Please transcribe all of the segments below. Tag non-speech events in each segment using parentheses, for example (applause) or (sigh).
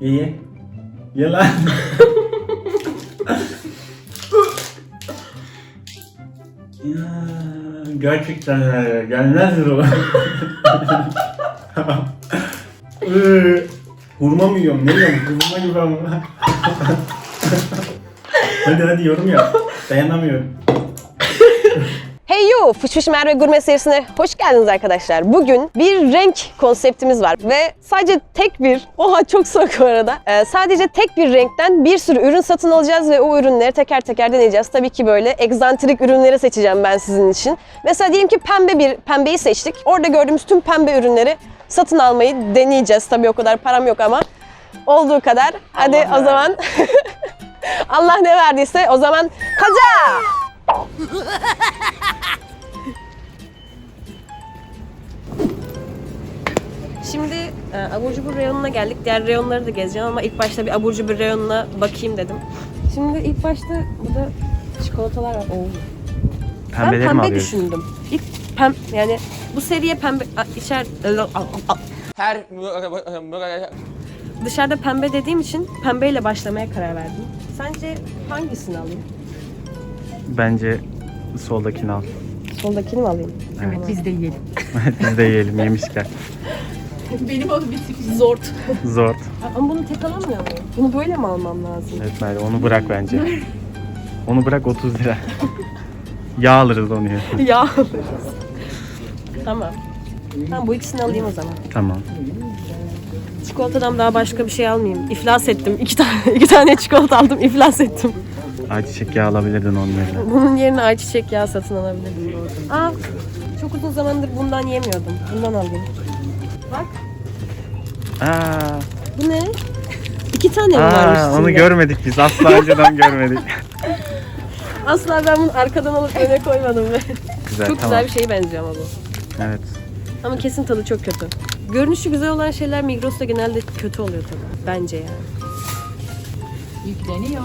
Ye lan. ya, gerçekten gelmez bu. Iı, Hurma mı yiyorum? Ne yiyorum? Hurma gibi ama. hadi hadi yorum yap. Dayanamıyorum. Hey yo! Fış Fış Merve Gurme serisine hoş geldiniz arkadaşlar. Bugün bir renk konseptimiz var ve sadece tek bir, oha çok soğuk bu arada, Ee, sadece tek bir renkten bir sürü ürün satın alacağız ve o ürünleri teker teker deneyeceğiz. Tabii ki böyle egzantrik ürünleri seçeceğim ben sizin için. Mesela diyelim ki pembe bir pembeyi seçtik. Orada gördüğümüz tüm pembe ürünleri satın almayı deneyeceğiz. Tabii o kadar param yok ama olduğu kadar. Hadi Allah o zaman (laughs) Allah ne verdiyse o zaman kaza! (laughs) Şimdi e, abur cubur reyonuna geldik. Diğer reyonları da gezeceğim ama ilk başta bir abur cubur reyonuna bakayım dedim. Şimdi ilk başta burada çikolatalar var. Oo. Ben Pembeleri mi pembe alıyoruz? düşündüm. İlk pem yani bu seriye pembe a, içer her dışarıda pembe dediğim için pembeyle başlamaya karar verdim. Sence hangisini alayım? Bence soldakini al. Soldakini mi alayım? Evet. Biz de yiyelim. (laughs) Biz de yiyelim yemişken. (laughs) (laughs) Benim o bir tık Zor. Zor. Ama bunu tek alamıyor muyum? Bunu böyle mi almam lazım? Evet Merve onu bırak bence. Onu bırak 30 lira. Yağ alırız onu ya. (laughs) ya alırız. Tamam. Tamam bu ikisini alayım o zaman. Tamam. Çikolatadan daha başka bir şey almayayım. İflas ettim. İki tane, (laughs) iki tane çikolata aldım. iflas ettim. Ayçiçek yağı alabilirdin onun yerine. Bunun yerine ayçiçek yağı satın alabilirdim. Aa, çok uzun zamandır bundan yemiyordum. Bundan alayım. Bak Aa, bu ne? İki tane mi varmış aa, onu içinde? görmedik biz. Asla önceden görmedik. (laughs) Asla ben bunu arkadan alıp öne koymadım. ve (laughs) Güzel çok tamam. güzel bir şeye benziyor ama bu. Evet. Ama kesin tadı çok kötü. Görünüşü güzel olan şeyler Migros'ta genelde kötü oluyor tadı. Bence yani. yükleniyor.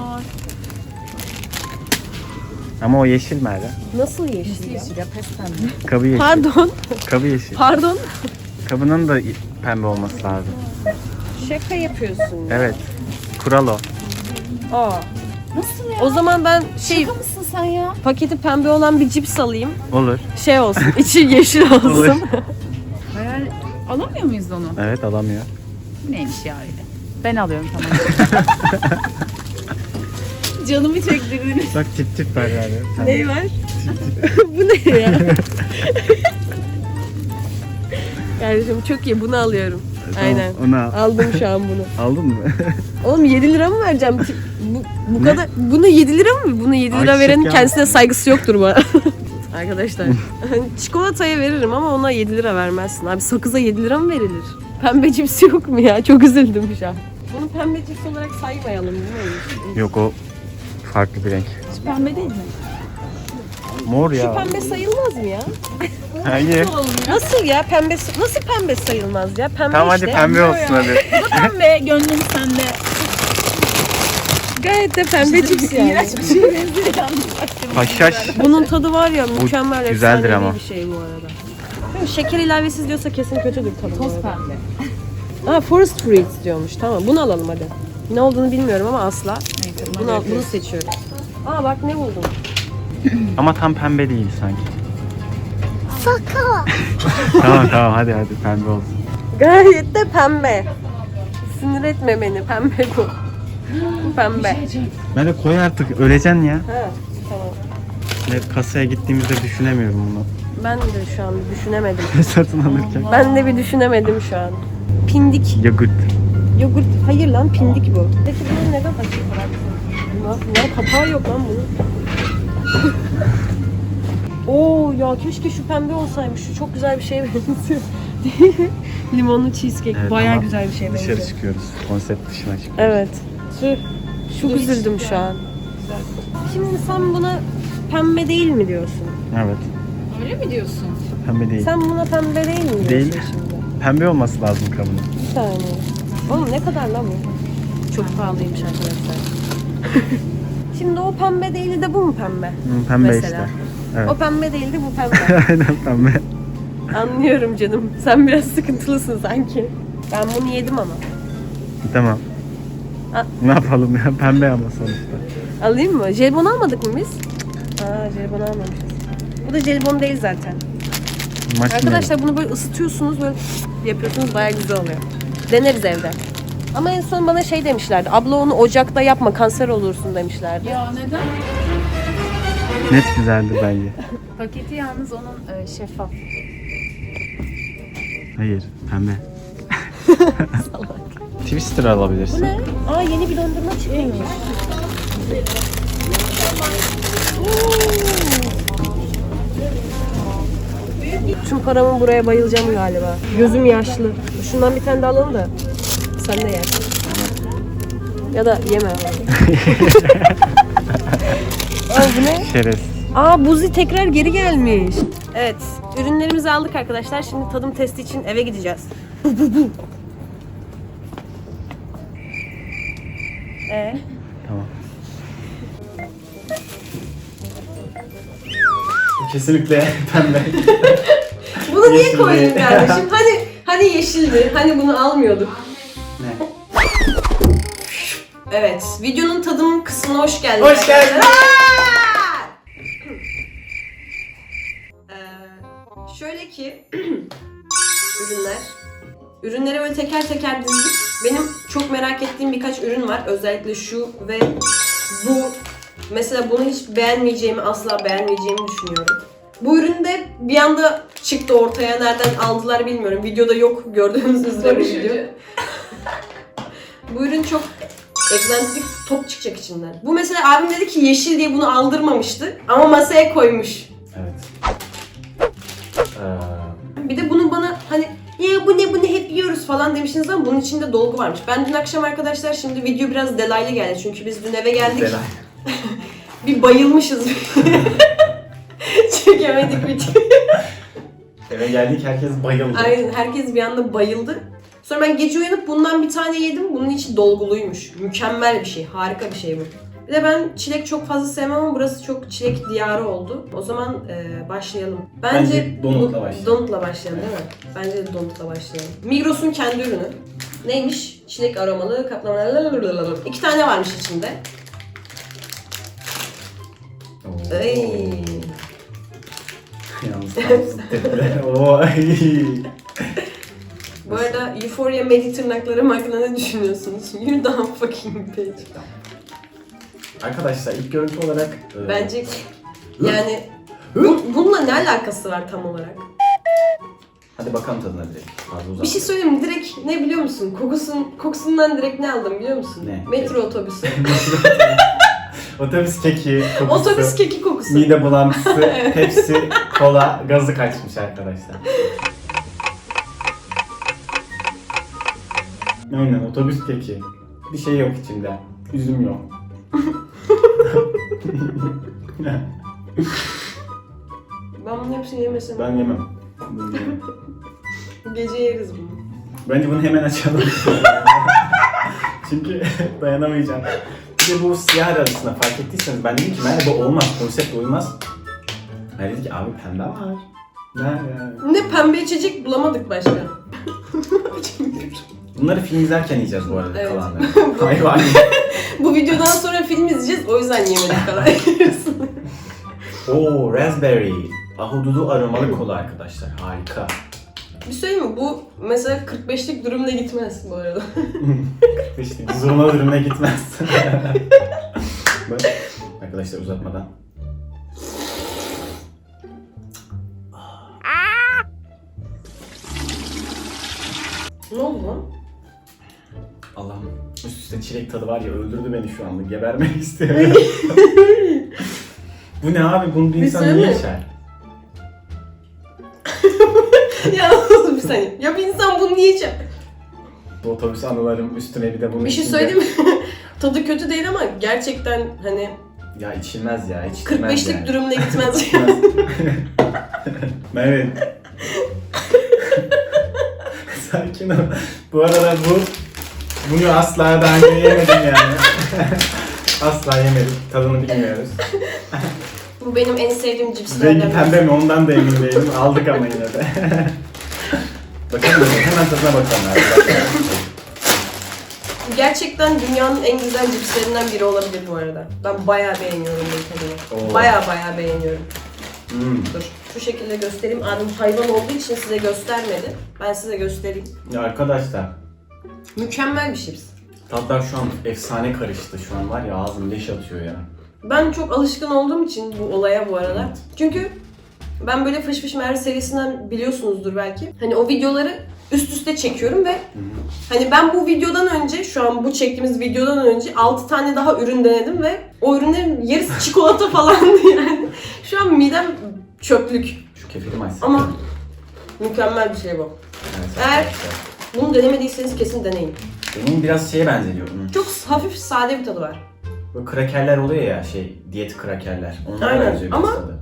Ama o yeşil Merve. Nasıl yeşil ya? Yeşil ya pembe. Kabı yeşil. Pardon. Kabı yeşil. Pardon. Kabının da pembe olması lazım. Şaka yapıyorsun. ya. Evet. Kural o. Aa. Nasıl ya? O zaman ben şey Şaka mısın sen ya? paketi pembe olan bir cips alayım. Olur. Şey olsun. (laughs) içi yeşil olsun. Olur. Hayal alamıyor muyuz onu? Evet alamıyor. Bu neymiş ya öyle? Ben alıyorum tamam. (laughs) Canımı çektirdiniz. Bak tip tip var yani. Sen- ne var? (laughs) Bu ne ya? Kardeşim çok iyi bunu alıyorum. Tamam, Aynen. Onu al. Aldım şu an bunu. (laughs) Aldın mı? (laughs) Oğlum 7 lira mı vereceğim? Bu, bu Ne? kadar buna 7 lira mı? Buna 7 lira Ayçiçek verenin kendisine saygısı yoktur bu. (laughs) Arkadaşlar çikolataya veririm ama ona 7 lira vermezsin. Abi sakıza 7 lira mı verilir? Pembe cips yok mu ya? Çok üzüldüm şu an. Bunu pembe cips olarak saymayalım değil mi? Yok o farklı bir renk. Hiç pembe değil mi? Mor Şu ya. pembe sayılmaz mı ya? Hayır. Nasıl ya pembe nasıl pembe sayılmaz ya? Pembe Tamam hadi işte. pembe olsun hadi. Pembe gönlüm sende. Gayet de pembe cips yani. İğrenç bir benziyor yalnız. Bir Haşhaş. Bunun tadı var ya mükemmel güzeldir efsanevi ama. bir şey bu arada. Değil mi? Şeker ilavesiz diyorsa kesin kötüdür tadı. bu Toz arada. pembe. Aa forest fruits diyormuş. Tamam bunu alalım hadi. Ne olduğunu bilmiyorum ama asla. Neyse Bunu, bunu al, bunu seçiyorum. Aa bak ne buldum. Ama tam pembe değil sanki. (laughs) tamam tamam hadi hadi pembe olsun. Gayet de pembe. Sinir etme beni. Pembe bu. Bu pembe. Ben de koy artık öleceksin ya. Ha, tamam. Ne, kasaya gittiğimizde düşünemiyorum bunu. Ben de şu an düşünemedim. (laughs) Satın alırken. Ben de bir düşünemedim şu an. Pindik. Yogurt. Yogurt. Hayır lan pindik bu. Peki bunu neden açık bıraktın? Ne, ne kapağı yok lan bunun. Oo ya keşke şu pembe olsaymış. Şu çok güzel bir şeye (laughs) benziyor. Limonlu cheesecake. Evet, Bayağı ama güzel bir şey benziyor. Dışarı çıkıyoruz. Konsept dışına çıkıyoruz. Evet. Tüh. Çok üzüldüm şu an. Şimdi sen buna pembe değil mi diyorsun? Evet. Öyle mi diyorsun? Pembe değil. Sen buna pembe değil mi diyorsun Değil. şimdi? Pembe olması lazım kabının. Bir saniye. Oğlum ne kadar lan bu? Çok pahalıymış arkadaşlar. (laughs) Şimdi o pembe değildi de bu mu pembe? Hı, pembe Mesela. işte. Evet. O pembe değildi bu pembe. (laughs) Aynen pembe. Anlıyorum canım. Sen biraz sıkıntılısın sanki. Ben bunu yedim ama. Tamam. Ne yapalım ya? Pembe ama sonuçta. Alayım mı? Jelibon almadık mı biz? Aa jelibon almamışız. Bu da jelibon değil zaten. Maç Arkadaşlar bunu böyle ısıtıyorsunuz böyle yapıyorsunuz bayağı güzel oluyor. Deneriz evde. Ama en son bana şey demişlerdi. Abla onu ocakta yapma kanser olursun demişlerdi. Ya neden? Net güzeldi bence. (laughs) Paketi yalnız onun e, şeffaf. Hayır, pembe. (laughs) Twister alabilirsin. Bu ne? Aa yeni bir dondurma çıkmış. Tüm paramın buraya bayılacağım galiba. Gözüm yaşlı. Şundan bir tane de alalım da sen de ye. Ya da yeme. (laughs) Aa bu ne? Şerez. Aa Buzi tekrar geri gelmiş. Evet, ürünlerimizi aldık arkadaşlar. Şimdi tadım testi için eve gideceğiz. Bu bu bu. Ee? Tamam. Kesinlikle (laughs) pembe. Bunu niye koydun kardeşim? (laughs) Hani hani yeşildi. Hani bunu almıyorduk. Evet, videonun tadım kısmına hoş geldiniz. Hoş geldin. Aa! Ee, şöyle ki (clears throat) ürünler. Ürünleri böyle teker teker dizdik. Benim çok merak ettiğim birkaç ürün var. Özellikle şu ve bu. Mesela bunu hiç beğenmeyeceğimi, asla beğenmeyeceğimi düşünüyorum. Bu ürün de bir anda çıktı ortaya. Nereden aldılar bilmiyorum. Videoda yok gördüğünüz üzere video. Bu ürün çok egzantrik top çıkacak içinden. Bu mesela abim dedi ki yeşil diye bunu aldırmamıştı ama masaya koymuş. Evet. Ee, Bir de bunu bana hani ya bu ne bu ne hep yiyoruz falan demiştiniz ama bunun içinde dolgu varmış. Ben dün akşam arkadaşlar şimdi video biraz delaylı geldi çünkü biz dün eve geldik. Delay. (laughs) Bir bayılmışız. (laughs) Çekemedik video. Eve geldik herkes bayıldı. Aynen herkes bir anda bayıldı. Sonra ben gece uyanıp bundan bir tane yedim. Bunun içi dolguluymuş. Mükemmel bir şey. Harika bir şey bu. Bir de ben çilek çok fazla sevmem ama burası çok çilek diyarı oldu. O zaman e, başlayalım. Bence, Bence donutla başlayalım. Donutla başlayalım değil mi? Bence donutla başlayalım. Migros'un kendi ürünü. Neymiş? Çilek aromalı kaplamalar. İki tane varmış içinde. Oo. Ay. (laughs) Yalnız. (laughs) Oo. (laughs) Bu arada Euphoria Medi tırnaklarım hakkında ne düşünüyorsunuz? (laughs) You dumb fucking bitch. Arkadaşlar ilk görüntü olarak e, Bence yani bu, bununla ne alakası var tam olarak? Hadi bakalım tadına direkt. Fazla uzatma. Bir şey söyleyeyim mi? Direkt ne biliyor musun? Kokusun, kokusundan direkt ne aldım biliyor musun? Ne? Metro otobüsü. (laughs) Otobüs keki kokusu. Otobüs keki kokusu. Mide bulantısı, (laughs) Pepsi, kola, gazı kaçmış arkadaşlar. Aynen otobüs keki. Bir şey yok içinde. Üzüm yok. (laughs) Ben bunun hepsini yemesem. ben yemem. Bunu yemem. (laughs) Gece yeriz bunu. Bence bunu hemen açalım. (laughs) Çünkü dayanamayacağım. Bir de bu siyah arasında fark ettiyseniz ben dedim ki Merve bu olmaz, konsept uymaz. Merve dedi ki abi pembe var. Nerede? Ne pembe içecek bulamadık başka. Bunları film izlerken yiyeceğiz bu arada Evet. kalanları. (laughs) Hayvan. (laughs) Bu videodan sonra film izleyeceğiz o yüzden yemedik karar veriyorsun. (laughs) Oo, raspberry. Ahududu aromalı kola arkadaşlar. Harika. Bir şey mi? Bu mesela 45'lik durumla gitmez bu arada. İşte zurna durumuna gitmez. Bak, arkadaşlar uzatmadan. ne oldu lan? Allah'ım üst üste çilek tadı var ya öldürdü beni şu anda. Gebermek (laughs) istiyorum. Bu ne abi? Bunu bir insan söyle. niye içer? (laughs) ya bir saniye. Ya bir insan bunu niye içer? Bu otobüs anılarım üstüne bir de bunu Bir şey içince- söyleyeyim mi? (laughs) Tadı kötü değil ama gerçekten hani Ya içilmez ya. içilmez 45'lik yani. durumuna gitmez. Mehmet. Sakin ol. Bu arada bu bunu asla daha önce yemedim yani. (laughs) asla yemedim. Tadını bilmiyoruz. Bu benim en sevdiğim cipslerden. Rengi pembe mi ondan da emin değilim. Aldık ama yine de. (laughs) bakalım hemen tadına bakalım. abi. gerçekten dünyanın en güzel cipslerinden biri olabilir bu arada. Ben bayağı beğeniyorum bu tadını. Oo. Bayağı bayağı beğeniyorum. Hmm. Dur şu şekilde göstereyim. Abim hayvan olduğu için size göstermedi. Ben size göstereyim. Ya arkadaşlar Mükemmel bir chips. tatlar şu an efsane karıştı şu an var ya ağzım leş atıyor ya. Ben çok alışkın olduğum için bu olaya bu arada. Evet. Çünkü ben böyle Fış Fış Merve serisinden biliyorsunuzdur belki. Hani o videoları üst üste çekiyorum ve hani ben bu videodan önce şu an bu çektiğimiz videodan önce 6 tane daha ürün denedim ve o ürünlerin yarısı çikolata (laughs) falandı yani. Şu an midem çöplük. Şu kefirim açsın. Ama mükemmel bir şey bu. Evet, Eğer-. Bunu denemediyseniz kesin deneyin. Benim biraz şeye benzetiyor. Hmm. Çok hafif sade bir tadı var. Böyle krakerler oluyor ya şey diyet krakerler. Onlara Aynen. benziyor biraz Ama tadı.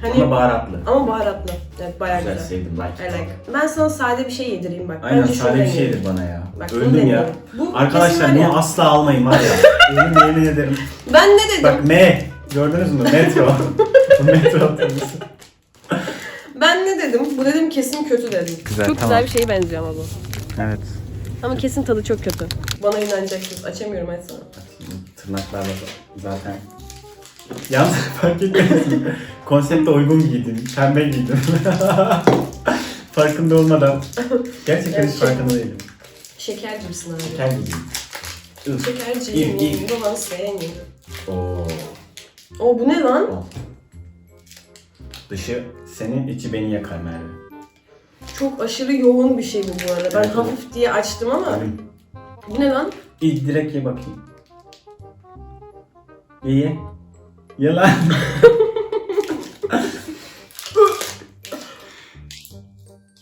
Hani Ama baharatlı. ama baharatlı. Evet bayağı Güzel, güzel. sevdim like. I like. Ben sana sade bir şey yedireyim bak. Aynen şunu sade bir deneyelim. şeydir bana ya. Bak, bunu Öldüm ya. Bu Arkadaşlar kesin var bunu ya. asla almayın var ya. (laughs) yemin, yemin ederim. Ben ne dedim? Bak M. Gördünüz mü? Metro. (laughs) Bu metro otobüsü. Ben ne dedim? Bu dedim kesin kötü dedim. Güzel, çok tamam. güzel bir şeye benziyor ama bu. Evet. Ama kesin tadı çok kötü. Bana inanacaksınız. Açamıyorum açsana. Tırnaklarla zaten. Yalnız (laughs) fark mi? Konsepte uygun giydim. Pembe giydim. (laughs) Farkında olmadan. Gerçekten hiç farkında değilim. Şeker gibisin abi. Şeker giydim. Ih. Şekerciyim. İyi, iyi. Baban seveyim. Oo. O bu ne lan? Al. Dışı senin, içi beni yakar Merve. Çok aşırı yoğun bir şey bu bu arada. Ben Evet, hafif diye açtım ama. Bu ne lan? İlk direkt ye bakayım. Ye ye. Ye lan. (laughs)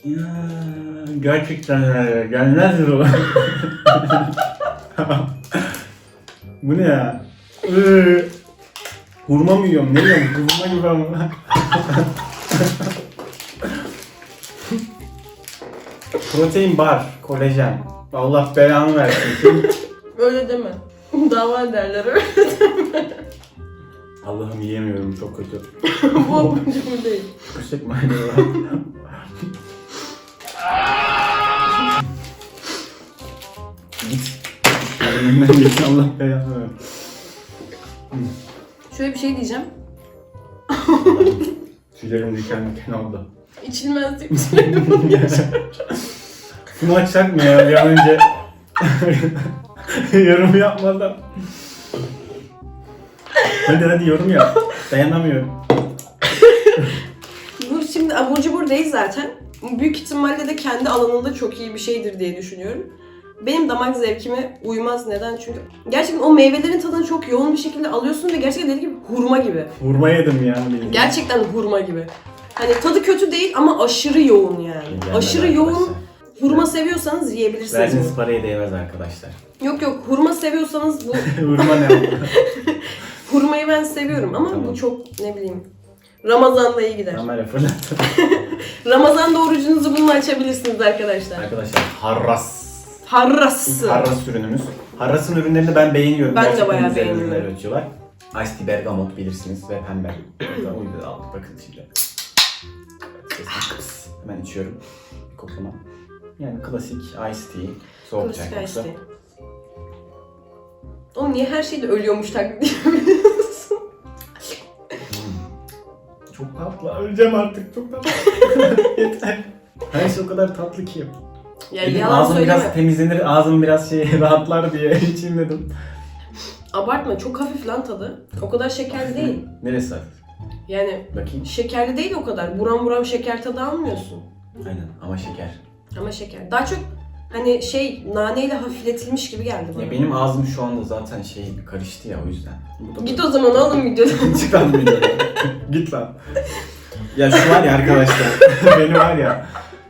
ya, gerçekten ya, gelmez bu. (laughs) bu ne ya? Iı. Hurma mı yiyorum? Ne yiyorum? Hurma gibi ama. (laughs) Protein bar, kolajen. Allah belanı versin. (laughs) Öyle deme. Dava ederler öyle. Allah'ım yiyemiyorum çok kötü. (laughs) bu cubur değil. Yüksek mayda var. Git. Önümden git Allah belanı. Şöyle bir şey diyeceğim. Tüylerim diken diken oldu. İçilmez diye (laughs) Bunu açsak mı ya bir an önce? (laughs) yorum yapmadan. Hadi hadi yorum yap. Dayanamıyorum. (laughs) Bu şimdi abur cubur değil zaten. Büyük ihtimalle de kendi alanında çok iyi bir şeydir diye düşünüyorum. Benim damak zevkime uymaz. Neden? Çünkü gerçekten o meyvelerin tadını çok yoğun bir şekilde alıyorsun ve gerçekten dediğim gibi hurma gibi. Vurma yedim yani bildiğin. Gerçekten hurma gibi. Hani tadı kötü değil ama aşırı yoğun yani. Aşırı yoğun. Hurma seviyorsanız yiyebilirsiniz. Verdiğiniz bunu. paraya değmez arkadaşlar. Yok yok hurma seviyorsanız bu (laughs) Vurma ne oldu? (laughs) hurmayı ben seviyorum ama Tamam. bu çok ne bileyim Ramazan'da iyi gider. Kamera fırlat. (laughs) Ramazan'da orucunuzu bununla açabilirsiniz arkadaşlar. Arkadaşlar Harras. Harrası. Harras ürünümüz. Harras'ın ürünlerini ben beğeniyorum. Ben de Gerçekten bayağı güzel beğeniyorum. ürünler üretiyorlar. Ice tea bergamot bilirsiniz ve pembe. Uydu da aldık bakın şimdi. Sesini kıs. Hemen içiyorum. Bir koklama. Yani klasik ice tea. Soğuk çay Klasik kokusu. ice tea. Oğlum niye her şeyde ölüyormuş taklidi yapıyorsun? Çok tatlı. Öleceğim artık. Çok tatlı. (laughs) Yeter. Her şey o kadar tatlı ki. ya Dedim, yalan ağzım söyleme. biraz temizlenir, ağzım biraz şey (laughs) rahatlar diye (laughs) içeyim dedim. Abartma çok hafif lan tadı. O kadar şekerli değil. Neresi hafif? Yani Bakayım. şekerli değil o kadar. Buram buram şeker tadı almıyorsun. Aynen ama şeker. Ama şeker. Daha çok hani şey naneyle hafifletilmiş gibi geldi bana. Ya benim ağzım şu anda zaten şey karıştı ya o yüzden. Git o zaman oğlum (laughs) videodan. Çık lan videodan. Git lan. Ya şu var ya arkadaşlar. (laughs) benim var ya.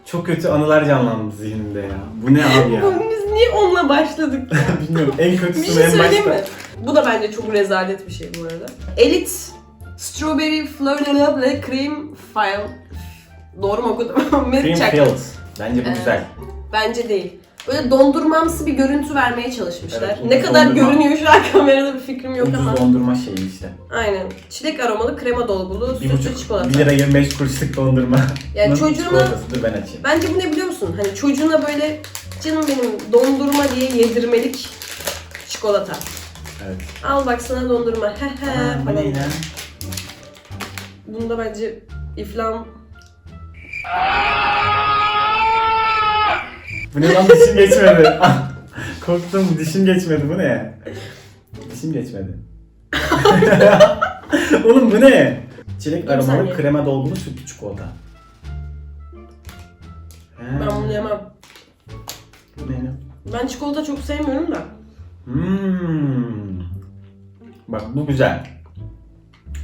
Çok kötü anılar canlandı zihnimde ya. Bu ne abi ya? (laughs) Biz niye onunla başladık? Bilmiyorum en Bir kötüsü şey en söyleyeyim mi? başta. Bu da bence çok rezalet bir şey bu arada. Elite Strawberry Fleur de Lable Cream File. Doğru mu okudum? Milk Cream chocolate. Fields. Bence bu Ee, güzel. Bence değil. Böyle dondurmamsı bir görüntü vermeye çalışmışlar. Evet, ne kadar dondurma. görünüyor şu an kamerada bir fikrim yok ama. Ucuz dondurma şeyi işte. Aynen. Çilek aromalı krema dolgulu Bir sütlü buçuk, çikolata. 1 lira 25 kuruşluk dondurma. Yani Nasıl çocuğuna- çikolatasıdır ben açayım. Bence bu ne biliyor musun? Hani çocuğuna böyle canım benim dondurma diye yedirmelik çikolata. Evet. Al bak sana dondurma. He he Aa, bu ne falan. ya? Bunda bence iflam Bu ne lan dişim geçmedi. Ah, Korktum dişim geçmedi bu ne? Dişim geçmedi. (laughs) Oğlum bu ne? Çilek aromalı saniye. krema dolgulu sütlü çikolata. He, ben bunu yemem. Bu ne lan? Ben çikolata çok sevmiyorum da. Hmm. Bak bu güzel.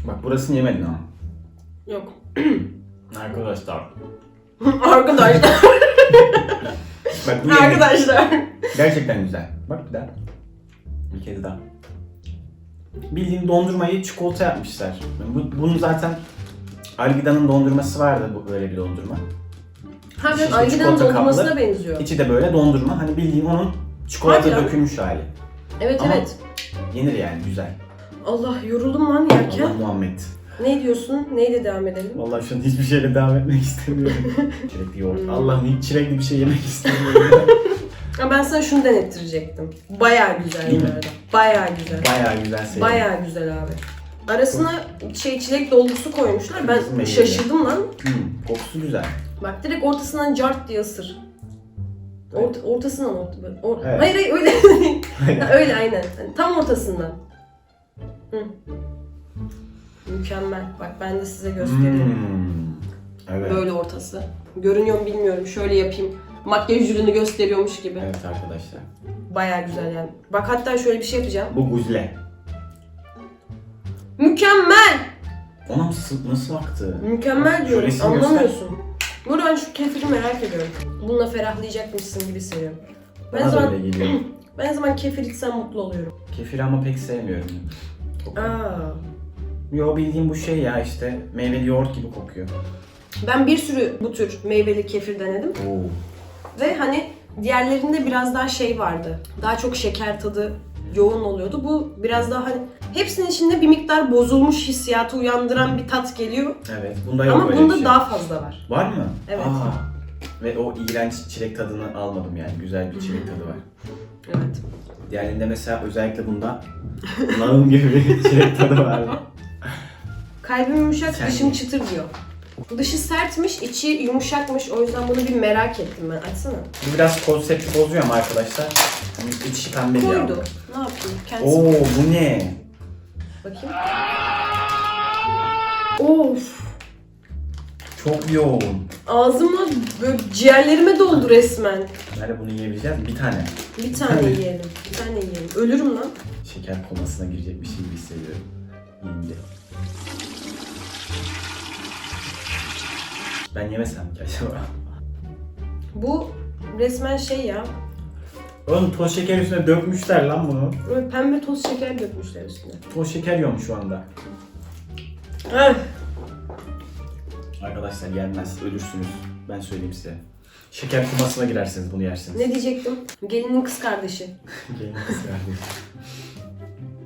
Bak burasını yemedin ama. Yok. Arkadaşlar. (laughs) Arkadaşlar. (laughs) Bak bu yemedin. Arkadaşlar. Gerçekten güzel. Bak bir daha. Bir kez daha. Bildiğin dondurmayı çikolata yapmışlar. Bu, bunun zaten Algida'nın dondurması vardı bu böyle bir dondurma. Ha İşte ben Algida'nın çikolata dondurmasına kaplı. benziyor. İçi de böyle dondurma. Hani bildiğin onun çikolata Hadi lan. dökülmüş hali. Evet Ama- evet. Yenir yani güzel. Allah yoruldum lan yerken. Allah Muhammed. Ne diyorsun? Neyle devam edelim? Vallahi şu an hiçbir şeyle devam etmek istemiyorum. (laughs) çilekli yoğurt. Hmm. Allah'ım hiç çilekli bir şey yemek istemiyorum. Ben sana şunu denettirecektim. Bayağı güzel Değil bu mi? arada. Bayağı güzel. Bayağı güzel sevdim. Bayağı güzel abi. Arasına şey çilek dolgusu koymuşlar. Ben şaşırdım lan. Hmm, kokusu güzel. Bak direkt ortasından cart diye ısır. Ort, ortasından orta. böyle. Or- Evet. Hayır hayır öyle. (laughs) Ha, öyle aynen. Hani tam ortasından. Hı. Mükemmel. Bak ben de size göstereyim. Hmm. Evet. Böyle ortası. Görünüyor mu bilmiyorum. Şöyle yapayım. Makyaj ürünü gösteriyormuş gibi. Evet arkadaşlar. Baya güzel yani. Bak hatta şöyle bir şey yapacağım. Bu guzle. Mükemmel! Ona nasıl, nasıl aktı? Mükemmel diyorum. Anlamıyorsun. Buradan şu kefiri merak ediyorum. Bununla ferahlayacakmışsın gibi seviyorum. Ben Bana zaman, (clears throat) ben zaman kefir içsem mutlu oluyorum. Kefir ama pek sevmiyorum. Aa. Yo bildiğim bu şey ya işte meyveli yoğurt gibi kokuyor. Ben bir sürü bu tür meyveli kefir denedim. Oo. Ve hani diğerlerinde biraz daha şey vardı. Daha çok şeker tadı yoğun oluyordu. Bu biraz daha hani hepsinin içinde bir miktar bozulmuş hissiyatı uyandıran bir tat geliyor. Evet bunda yok Ama öyle bunda bir şey. daha fazla var. Var mı? Evet. Aa. Ve o iğrenç çilek tadını almadım yani. Güzel bir çilek tadı var. Evet. Diğerlerinde mesela özellikle bunda lağım gibi bir çilek tadı vardı. (laughs) Kalbim yumuşak, Sen dışım ye. çıtır diyor. Dışı sertmiş, içi yumuşakmış. O yüzden bunu bir merak ettim ben. Açsana. Bu biraz konsepti bozuyor ama arkadaşlar. Hani içi pembe ya. Koydu. Ne yapayım? Kendisi. Oo bu ne? Bakayım. Of. Çok yoğun. Ağzıma böyle ciğerlerime doldu resmen. Nerede bunu yiyebileceğiz? Bir tane. Bir tane yiyelim. Bir tane yiyelim. Ölürüm lan. Şeker komasına girecek bir şey gibi hissediyorum. Yiyince. Ben yemesem ki acaba? Bu resmen şey ya. Oğlum toz şeker üstüne dökmüşler lan bunu. Pembe toz şeker dökmüşler üstüne. Toz şeker yiyorum şu anda. Ah. Arkadaşlar yenmez, ölürsünüz. Ben söyleyeyim size. Şeker komasına girersiniz bunu yersiniz. Ne diyecektim? Gelinin kız kardeşi. (laughs) Gelin kız kardeşim.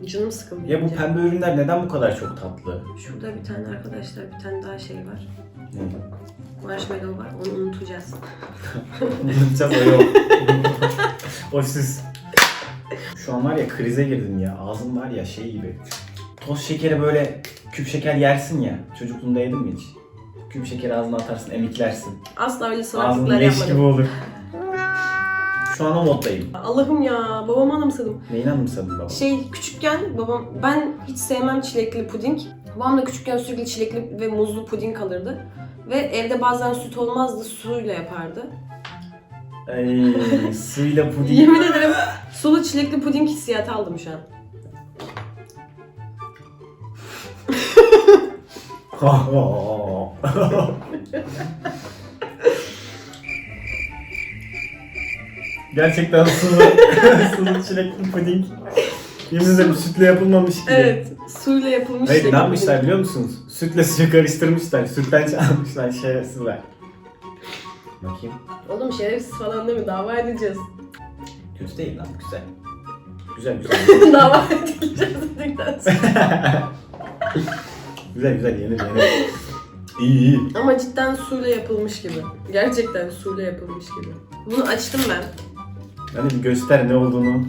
Canım sıkıldı. ya bu pembe ürünler neden bu kadar çok tatlı? Şurada bir tane arkadaşlar bir tane daha şey var. Marshmallow var. Onu unutacağız. (laughs) Unutacağız o yok. o siz. Şu an var ya krize girdim ya. Ağzım var ya şey gibi. Toz şekeri böyle küp şeker yersin ya. Çocukluğunda yedin mi hiç? Küp şekeri ağzına atarsın, emiklersin. Asla öyle Ağzın salaklıklar leş gibi yapmadım. olur. Şu an o moddayım. Allah'ım ya babamı anımsadım. Neyini anımsadın baba? Şey küçükken babam ben hiç sevmem çilekli puding. Babam da küçükken sürekli çilekli ve muzlu puding alırdı. Ve evde bazen süt olmazdı suyla yapardı. Ay, suyla (laughs) puding. Yemin ederim sulu çilekli puding hissiyatı aldım şu an. (laughs) Gerçekten sulu, (laughs) sulu çilekli puding. Yemin ederim sütle yapılmamış gibi. Evet suyla yapılmış Hayır ne yapmışlar biliyor musunuz? Sütle suyu karıştırmışlar. Sütten çalmışlar şerefsizler. Bakayım. Oğlum şerefsiz falan değil mi? Dava edeceğiz. Kötü değil lan güzel. Güzel güzel. (laughs) Dava edileceğiz dedikten sonra. (laughs) güzel güzel yenir yenir. İyi iyi. Ama cidden suyla yapılmış gibi. Gerçekten suyla yapılmış gibi. Bunu açtım ben. Hani bir göster ne olduğunu. (laughs)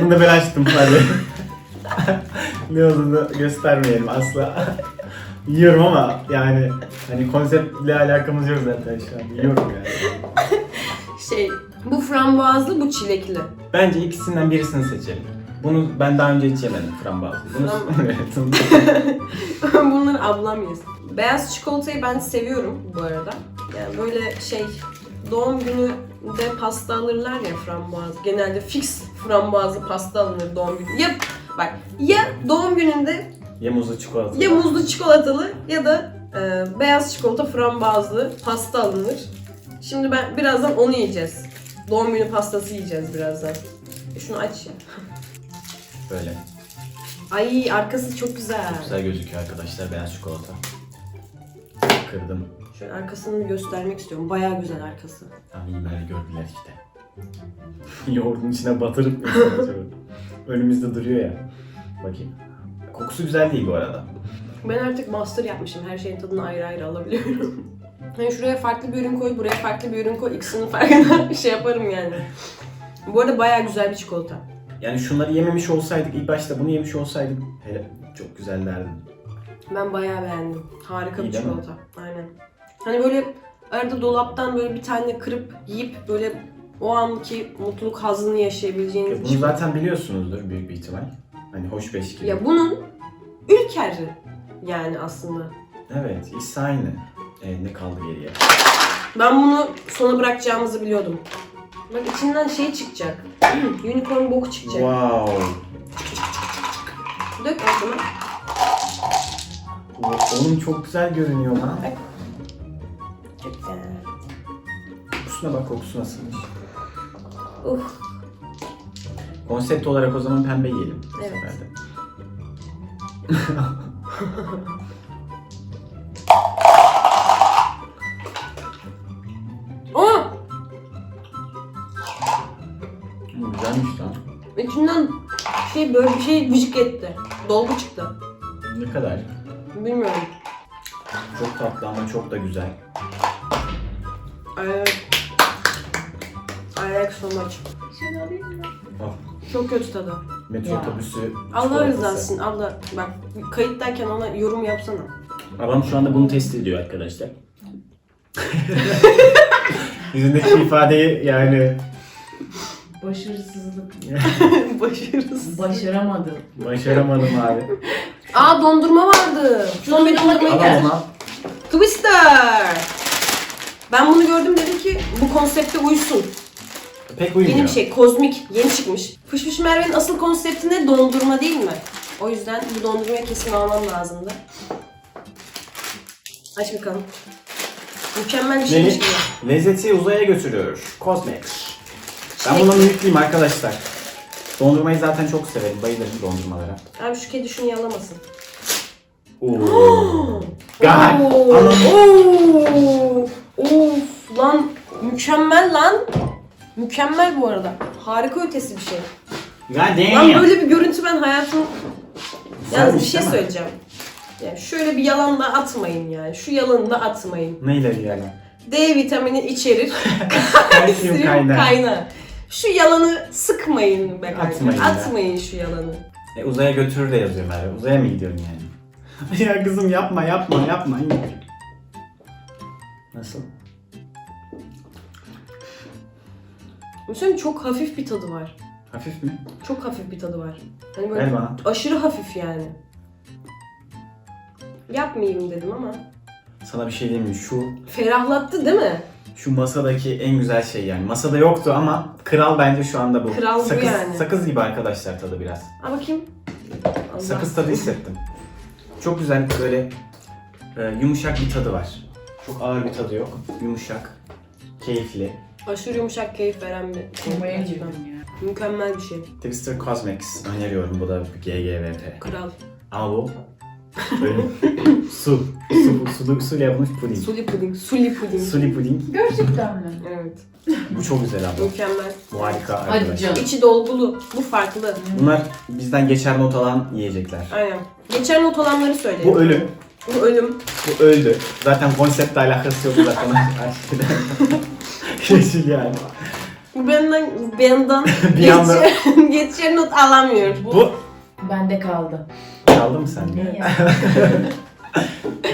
Bunu da ben açtım hadi. (laughs) ne olduğunu göstermeyelim asla. (laughs) Yiyorum ama yani hani konseptle alakamız yok zaten şu an. Yiyorum yani. Şey, bu frambuazlı, bu çilekli. Bence ikisinden birisini seçelim. Bunu ben daha önce hiç yemedim frambuazlı. Bunu Fram- evet. Bunları ablam yesin. Beyaz çikolatayı ben seviyorum bu arada. Yani böyle şey doğum gününde pasta alırlar ya frambuaz. Genelde fix frambuazlı pasta alınır doğum günü. Ya bak ya doğum gününde ya muzlu çikolata. ya muzlu çikolatalı ya da e, beyaz çikolata frambuazlı pasta alınır. Şimdi ben birazdan onu yiyeceğiz. Doğum günü pastası yiyeceğiz birazdan. E, Şunu aç ya. (laughs) Böyle. Ay arkası çok güzel. Güzel gözüküyor arkadaşlar beyaz çikolata. Kırdım. Şöyle arkasını bir göstermek istiyorum. Bayağı güzel arkası. Tam iyiler gördüler işte. (laughs) Yoğurdun içine batırıp? Önümüzde duruyor ya. Bakayım. Kokusu güzel değil bu arada. Ben artık master yapmışım. Her şeyin tadını ayrı ayrı alabiliyorum. (laughs) Hani şuraya farklı bir ürün koy, buraya farklı bir ürün koy. İkisinin farkında bir (laughs) şey yaparım yani. Bu arada bayağı güzel bir çikolata. Yani şunları yememiş olsaydık, ilk başta bunu yemiş olsaydık hele çok güzel derdim. Ben bayağı beğendim. Harika İyi bir çikolata. Aynen. Hani böyle arada dolaptan böyle bir tane kırıp yiyip böyle o anki mutluluk hazını yaşayabileceğiniz Ya bir bunu çikolata. zaten biliyorsunuzdur büyük bir ihtimal. Hani hoş beş gibi. Ya bunun ülkeri yani aslında. Evet, ikisi aynı. Ee, ne kaldı geriye? Ben bunu sona bırakacağımızı biliyordum. Bak içinden şey çıkacak. (clears throat) Unicorn boku çıkacak. Wow. Dök ağzına. O- Oğlum çok güzel görünüyor lan. Çok Kokusuna bak, kokusu nasılmış. Uh. Konsept olarak o zaman pembe yiyelim. bu Evet. sefer de. (laughs) Aa! Hmm, güzelmiş lan. İçinden şey böyle bir şey vıcık etti. Dolgu çıktı. Ne kadar? Bilmiyorum. Çok tatlı ama çok da güzel. I like so much. Çok kötü tadı. metro Ya. otobüsü Allah çikolatası. rızası için. Allah bak kayıttayken ona yorum yapsana. Adam şu anda bunu test ediyor arkadaşlar. (laughs) Yüzündeki ifadeyi yani Başarısızlık. (laughs) Başarısız. Başaramadım. başaramadım abi. (laughs) Aa dondurma vardı. Son bir dondurmayı Al gel. Twister. Ben bunu gördüm dedim ki bu konsepte uysun. Pek uymuyor. Yeni bir şey, kozmik, yeni çıkmış. Fış Fış Merve'nin asıl konsepti ne? Dondurma değil mi? O yüzden bu dondurmayı kesin almam lazımdı. Aç bakalım. Mükemmel bir şeymiş gibi. lezzeti uzaya götürüyor. Cosmex. Ben Çilek- buna mütlüyüm arkadaşlar. Dondurmayı zaten çok severim. Bayılırım dondurmalara. Abi şu kedi şunu yalamasın. Oo. (gasps) God. Oo, Anam. oo, Of lan mükemmel lan. Mükemmel bu arada. Harika ötesi bir şey. God Lan damn. böyle bir görüntü ben hayatım... Yalnız bir Güzelmiş şey değil mi? söyleyeceğim. Yani şöyle bir yalan da atmayın yani. Şu yalanı da atmayın. Neyle yani? D vitamini içerir. (laughs) Kalsiyum kaynağı. kaynağı. Şu yalanı sıkmayın be kanka. Atmayın Atmayın, ya. şu yalanı. E, uzaya götürür de yazıyor Merve. Uzaya mı gidiyorsun yani? (laughs) ya kızım yapma yapma yapma. Nasıl? Mesela çok hafif bir tadı var. Hafif mi? Çok hafif bir tadı var. Hani böyle Ver bana. aşırı hafif yani. Yapmayayım dedim ama. Sana bir şey diyeyim mi? Şu Ferahlattı değil mi? şu masadaki en güzel şey yani. Masada yoktu ama kral bence şu anda bu. Kral bu sakız, yani. Sakız gibi arkadaşlar tadı biraz. Al bakayım. Allah. Sakız tadı hissettim. Çok güzel böyle e, yumuşak bir tadı var. Çok ağır bir tadı yok. Yumuşak, keyifli. Aşırı yumuşak keyif veren bir Komaya gerçekten. girdim ya. Mükemmel bir şey. Twister Cosmex öneriyorum. Bu da bir GGVP. Kral. Ama bu (laughs) böyle su. Su, su, suyla yapılmış puding. Suli puding. Suli puding. Suli puding. Gerçekten mi? Evet. Bu çok güzel abi. Mükemmel. Bu harika Hadi arkadaşlar. canım. İçi dolgulu. Bu farklı. Bunlar bizden geçer not alan yiyecekler. Aynen. Geçen not olanları söyleyelim. Bu ölü. Bu ölüm. Bu öldü. Zaten konseptle alakası yok zaten. (laughs) (laughs) Yeşil yani. Bu benden, benden (laughs) Bir anda- (laughs) geçer, geçer not alamıyor. Bu Bende kaldı. kaldı mı sende? Ya?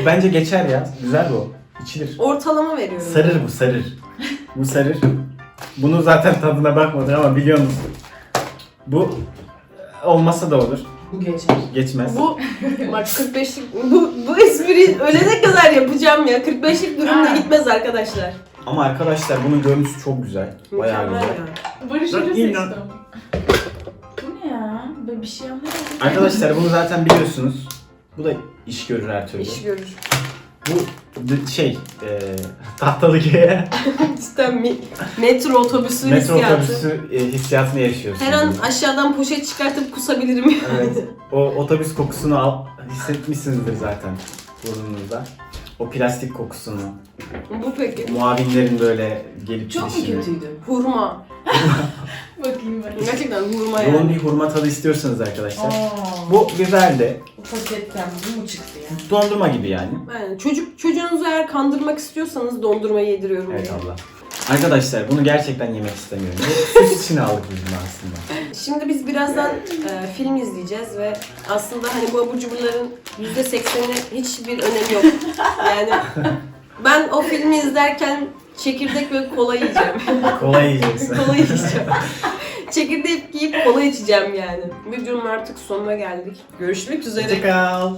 Bence geçer ya. Güzel bu. İçilir. Ortalama veriyorum. Sarır bu sarır. Bu sarır. Bunu zaten tadına bakmadık ama biliyor musun? Bu olmasa da olur. Bu geçer. Geçmez. Bu bak 45'lik bu, bu espri ölene kadar yapacağım ya. 45'lik durumda Ha. gitmez arkadaşlar. Ama arkadaşlar bunun görüntüsü çok güzel. Bayağı Mükemmel güzel. ya. Barış'ı inan. seçtim. Bu ne ya? Böyle bir şey anlamadım. Arkadaşlar bunu zaten biliyorsunuz. Bu da iş görür her türlü. İş görür. Bu d- şey, e, tahtalı G'ye (laughs) Cidden mi, metro otobüsü metro hissiyatı. otobüsü e, hissiyatını yaşıyorsunuz. Her an aşağıdan poşet çıkartıp kusabilirim. Evet. (laughs) O otobüs kokusunu al, hissetmişsinizdir zaten burnunuzda. O plastik kokusunu. bu peki. Muavinlerin böyle gelip Çok mu gidişini. kötüydü? Hurma. (laughs) Bakayım bakayım. Gerçekten hurma Yoğun yani. bir hurma tadı istiyorsanız arkadaşlar. Aa, Bu bu paketten bu mu çıktı ya? Dondurma gibi yani. Yani çocuk çocuğunuzu eğer kandırmak istiyorsanız dondurma yediriyorum. Evet yani. abla. Arkadaşlar bunu gerçekten yemek istemiyorum. (laughs) Süs için aldık biz bunu aslında. Şimdi biz birazdan e, film izleyeceğiz ve aslında hani bu abur cuburların %80'i hiçbir önemi yok. Yani ben o filmi izlerken çekirdek ve kola yiyeceğim. (laughs) Kolay yiyeceksin. kola yiyeceğim. Çekirdek yiyip kola içeceğim yani. Videonun artık sonuna geldik. Görüşmek üzere. Hoşçakal.